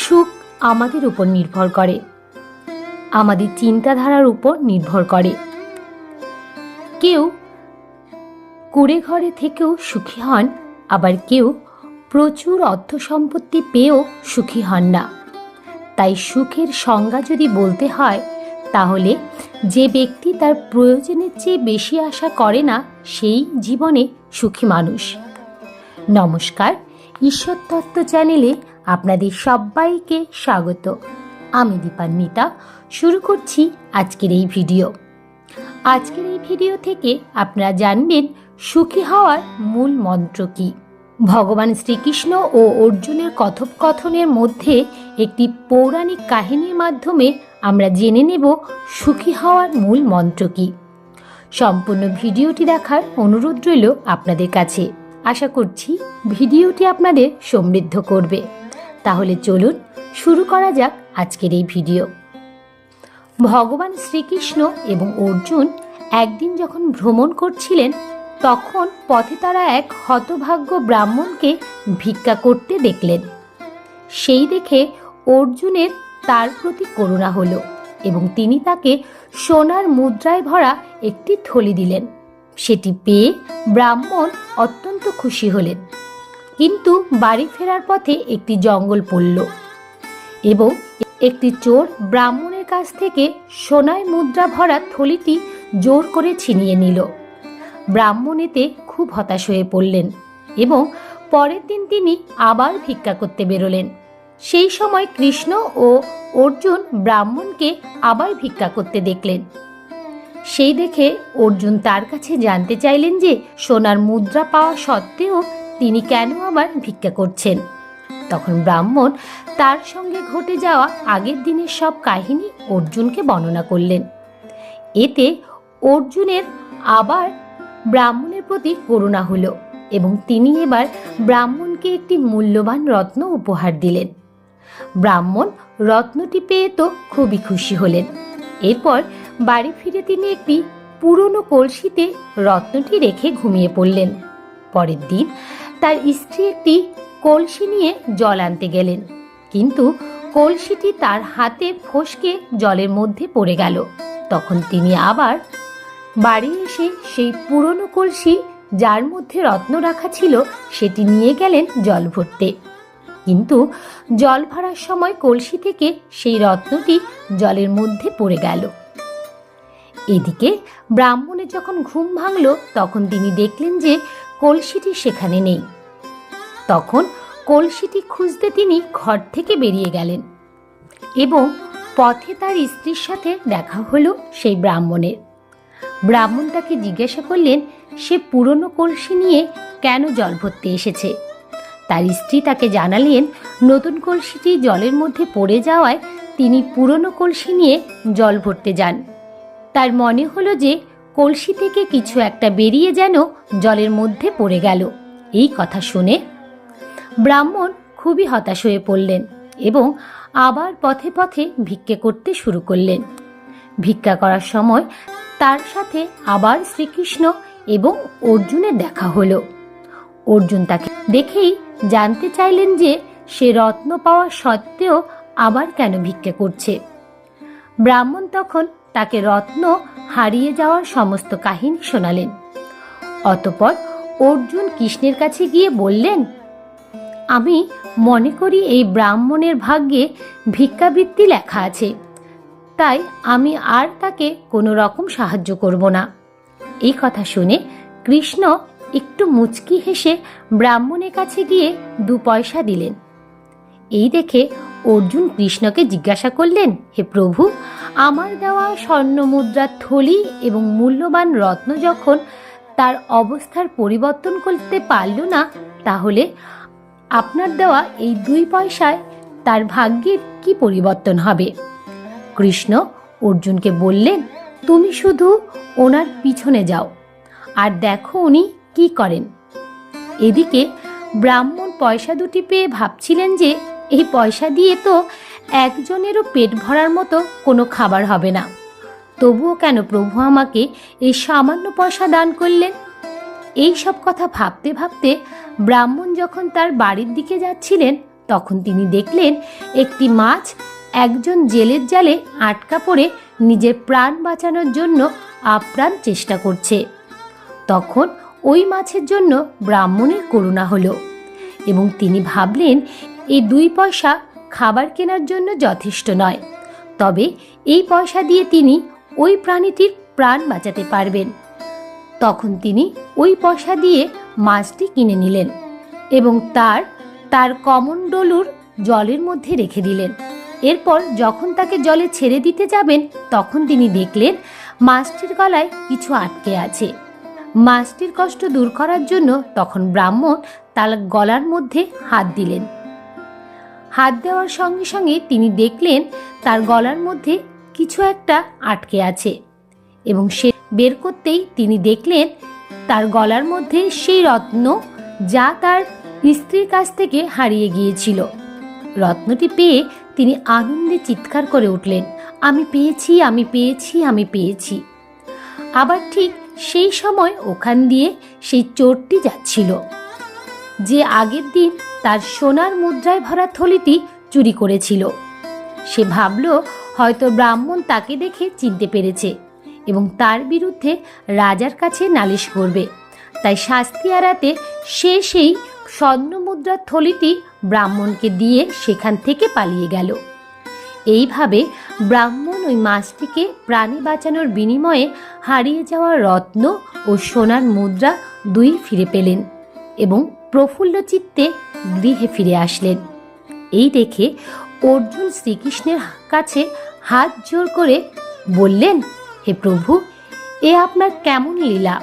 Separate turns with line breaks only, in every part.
সুখ আমাদের উপর নির্ভর করে। আমাদের চিন্তাধারার উপর নির্ভর করে। কেউ কুড়ে ঘরে থেকেও সুখী হন, আবার কেউ প্রচুর অর্থ সম্পত্তি পেয়েও সুখী হন না। তাই সুখের সংজ্ঞা যদি বলতে হয়, তাহলে যে ব্যক্তি তার প্রয়োজনের চেয়ে বেশি আশা করে না, সেই জীবনে সুখী মানুষ। নমস্কার, ঈশ্বর তত্ত্ব চ্যানেলে আপনাদের সবাইকে স্বাগত। আমি দীপান্বিতা শুরু করছি আজকের এই ভিডিও। আজকের এই ভিডিও থেকে আপনারা জানবেন, সুখী হওয়ার মূল মন্ত্র কী? ভগবান শ্রীকৃষ্ণ ও অর্জুনের কথোপকথনের মধ্যে একটি পৌরাণিক কাহিনীর মাধ্যমে আমরা জেনে নেব, সুখী হওয়ার মূল মন্ত্র কী? সম্পূর্ণ ভিডিওটি দেখার অনুরোধ রইল আপনাদের কাছে। আশা করছি ভিডিওটি আপনাদের সমৃদ্ধ করবে। তাহলে চলুন শুরু করা যাক আজকের এই ভিডিও। ভগবান শ্রীকৃষ্ণ এবং অর্জুন একদিন যখন ভ্রমণ করছিলেন, তখন পথে তারা এক হতভাগ্য ব্রাহ্মণকে ভিক্ষা করতে দেখলেন। সেই দেখে অর্জুনের তার প্রতি করুণা হলো এবং তিনি তাকে সোনার মুদ্রায় ভরা একটি থলি দিলেন। সেটি পেয়ে ব্রাহ্মণ অত্যন্ত খুশি হলেন। কিন্তু বাড়ি ফেরার পথে একটি জঙ্গল পড়ল এবং একটি চোর ব্রাহ্মণের কাছ থেকে সোনায় মুদ্রা ভরা থলিটি জোর করে ছিনিয়ে নিল। ব্রাহ্মণ এতে খুব হতাশ হয়ে পড়লেন এবং পরের দিন তিনি আবার ভিক্ষা করতে বেরোলেন। সেই সময় কৃষ্ণ ও অর্জুন ব্রাহ্মণকে আবার ভিক্ষা করতে দেখলেন। সেই দেখে অর্জুন তার কাছে জানতে চাইলেন যে সোনার মুদ্রা পাওয়া সত্ত্বেও তিনি কেন আবার ভিক্ষা করছেন? তখন ব্রাহ্মণ তার সঙ্গে ঘটে যাওয়া আগের দিনের সব কাহিনী অর্জুনকে বর্ণনা করলেন। এতে অর্জুনের আবার ব্রাহ্মণের প্রতি করুণা হলো এবং তিনি এবার ব্রাহ্মণকে একটি মূল্যবান রত্ন উপহার দিলেন। ব্রাহ্মণ রত্নটি পেয়ে তো খুবই খুশি হলেন। এরপর বাড়ি ফিরে তিনি একটি পুরনো কলসিতে রত্নটি রেখে ঘুমিয়ে পড়লেন। পরের দিন তার স্ত্রী একটি কলসি নিয়ে জল আনতে গেলেন। কিন্তু কলসিটি তার হাতে ফসকে জলের মধ্যে পড়ে গেল। তখন তিনি আবার বাড়ি এসে সেই পুরনো কলসি যার মধ্যে রত্ন রাখা ছিল সেটি নিয়ে গেলেন জল ভরতে। কিন্তু জল ভরার সময় কলসি থেকে সেই রত্নটি জলের মধ্যে পড়ে গেল। এদিকে ব্রাহ্মণের যখন ঘুম ভাঙল, তখন তিনি দেখলেন যে কলসিটি সেখানে নেই। তখন কলসিটি খুঁজতে তিনি ঘর থেকে বেরিয়ে গেলেন এবং পথে তার স্ত্রীর সাথে দেখা হলো সেই ব্রাহ্মণের। ব্রাহ্মণ তাকে জিজ্ঞাসা করলেন, সে পুরনো কলসি নিয়ে কেন জল ভরতে এসেছে? তার স্ত্রী তাকে জানালেন, নতুন কলসিটি জলের মধ্যে পড়ে যাওয়ায় তিনি পুরনো কলসি নিয়ে জল ভরতে যান। তার মনে হলো যে কলসি থেকে কিছু একটা বেরিয়ে যেন জলের মধ্যে পড়ে গেল। এই কথা শুনে ব্রাহ্মণ খুবই হতাশ হয়ে পড়লেন এবং আবার পথে পথে ভিক্ষে করতে শুরু করলেন। ভিক্ষা করার সময় তার সাথে আবার শ্রীকৃষ্ণ এবং অর্জুনের দেখা হলো। অর্জুন তাকে দেখেই জানতে চাইলেন যে সে রত্ন পাওয়া সত্ত্বেও আবার কেন ভিক্ষা করছে। ব্রাহ্মণ তখন তাকে রত্ন হারিয়ে যাওয়ার সমস্ত কাহিনী শোনালেন। অতপর অর্জুন কৃষ্ণের কাছে গিয়ে বললেন, আমি মনে করি এই ব্রাহ্মণের ভাগ্যে ভিক্ষাবৃত্তি লেখা আছে। তাই আমি আর তাকে কোনো রকম সাহায্য করব না। এই কথা শুনে কৃষ্ণ একটু মুচকি হেসে ব্রাহ্মণের কাছে গিয়ে দু পয়সা দিলেন। এই দেখে অর্জুন কৃষ্ণকে জিজ্ঞাসা করলেন, হে প্রভু আমার দেওয়া স্বর্ণ মুদ্রার থলি এবং মূল্যবান রত্ন যখন তার অবস্থার পরিবর্তন করতে পারল না, তাহলে আপনার দেওয়া এই দুই পয়সায় তার ভাগ্যের কি পরিবর্তন হবে? কৃষ্ণ অর্জুনকে বললেন, তুমি শুধু ওনার পিছনে যাও আর দেখো উনি কি করেন। এদিকে ব্রাহ্মণ পয়সা দুটি পেয়ে ভাবছিলেন যে এই পয়সা দিয়ে তো একজনেরও পেট ভরার মতো কোনো খাবার হবে না। তবুও কেন প্রভু আমাকে এই সামান্য পয়সা দান করলেন? এই সব কথা ভাবতে ভাবতে ব্রাহ্মণ যখন তার বাড়ির দিকে যাচ্ছিলেন, তখন তিনি দেখলেন একটি মাছ একজন জেলের জালে আটকা পড়ে নিজের প্রাণ বাঁচানোর জন্য আপ্রাণ চেষ্টা করছে। তখন ওই মাছের জন্য ব্রাহ্মণের করুণা হলো এবং তিনি ভাবলেন এই দুই পয়সা খাবার কেনার জন্য যথেষ্ট নয়। তবে এই পয়সা দিয়ে তিনি ওই প্রাণীটির প্রাণ বাঁচাতে পারবেন। তখন তিনি ওই পয়সা দিয়ে মাছটি কিনে নিলেন এবং তার তার কমণ্ডলুর জলের মধ্যে রেখে দিলেন। এরপর যখন তাকে জলে ছেড়ে দিতে যাবেন, তখন তিনি দেখলেন মাছটির গলায় কিছু আটকে আছে। মাছটির কষ্ট দূর করার জন্য তখন ব্রাহ্মণ তার গলার মধ্যে হাত দিলেন। হাত দেওয়ার সঙ্গে সঙ্গে তিনি দেখলেন তার গলার মধ্যে কিছু একটা আটকে আছে এবং সে বের করতেই তিনি দেখলেন তার গলার মধ্যে সেই রত্ন যা তার স্ত্রীর কাছ থেকে হারিয়ে গিয়েছিল। রত্নটি পেয়ে তিনি আনন্দে চিৎকার করে উঠলেন, আমি পেয়েছি আমি পেয়েছি আমি পেয়েছি। আবার ঠিক সেই সময় ওখান দিয়ে সেই চোরটি যাচ্ছিল। যে আগের দিন তার সোনার মুদ্রায় ভরা থলিটি চুরি করেছিল। সে ভাবল, হয়তো ব্রাহ্মণ তাকে দেখে চিনতে পেরেছে এবং তার বিরুদ্ধে রাজার কাছে নালিশ করবে। তাই শাস্তি এড়াতে সে সেই স্বর্ণ মুদ্রার থলিটি ব্রাহ্মণকে দিয়ে সেখান থেকে পালিয়ে গেল। এইভাবে ব্রাহ্মণ ওই মাছটিকে প্রাণী বাঁচানোর বিনিময়ে হারিয়ে যাওয়া রত্ন ও সোনার মুদ্রা দুই ফিরে পেলেন এবং প্রফুল্ল চিত্তে গৃহে ফিরে আসলেন। এই দেখে অর্জুন শ্রীকৃষ্ণের কাছে হাত জোর করে বললেন, হে প্রভু, এ আপনার কেমন লীলা?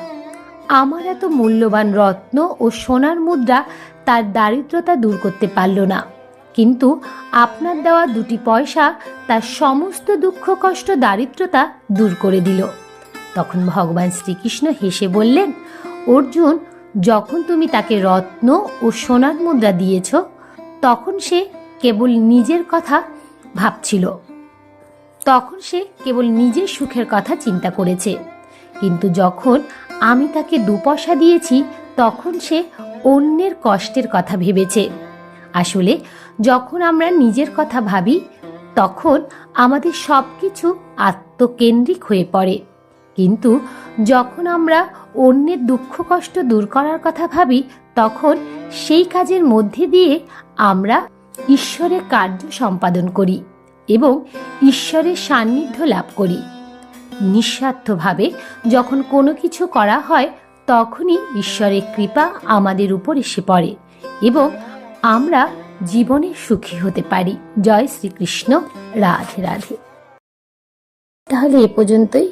আমার এত মূল্যবান রত্ন ও সোনার মুদ্রা তার দারিদ্রতা দূর করতে পারল না। কিন্তু আপনার দেওয়া দুটি পয়সা তার সমস্ত দুঃখ, কষ্ট, দারিদ্রতা দূর করে দিল। তখন ভগবান শ্রীকৃষ্ণ হেসে বললেন, অর্জুন যখন তুমি তাকে রত্ন ও সোনার মুদ্রা দিয়েছ, তখন সে কেবল নিজের কথা ভাবছিল। তখন সে কেবল নিজের সুখের কথা চিন্তা করেছে। কিন্তু যখন আমি তাকে দু পয়সা দিয়েছি, তখন সে অন্যের কষ্টের কথা ভেবেছে। আসলে যখন আমরা নিজের কথা ভাবি, তখন আমাদের সব কিছু আত্মকেন্দ্রিক হয়ে পড়ে। কিন্তু যখন আমরা অন্যের দুঃখ কষ্ট দূর করার কথা ভাবি, তখন সেই কাজের মধ্যে দিয়ে আমরা ঈশ্বরের কার্য সম্পাদন করি এবং ঈশ্বরের সান্নিধ্য লাভ করি। নিঃস্বার্থভাবে যখন কোনো কিছু করা হয়, তখনই ঈশ্বরের কৃপা আমাদের উপর এসে পড়ে এবং আমরা জীবনে সুখী হতে পারি। জয় শ্রীকৃষ্ণ। রাধে রাধে। তাহলে এ পর্যন্তই।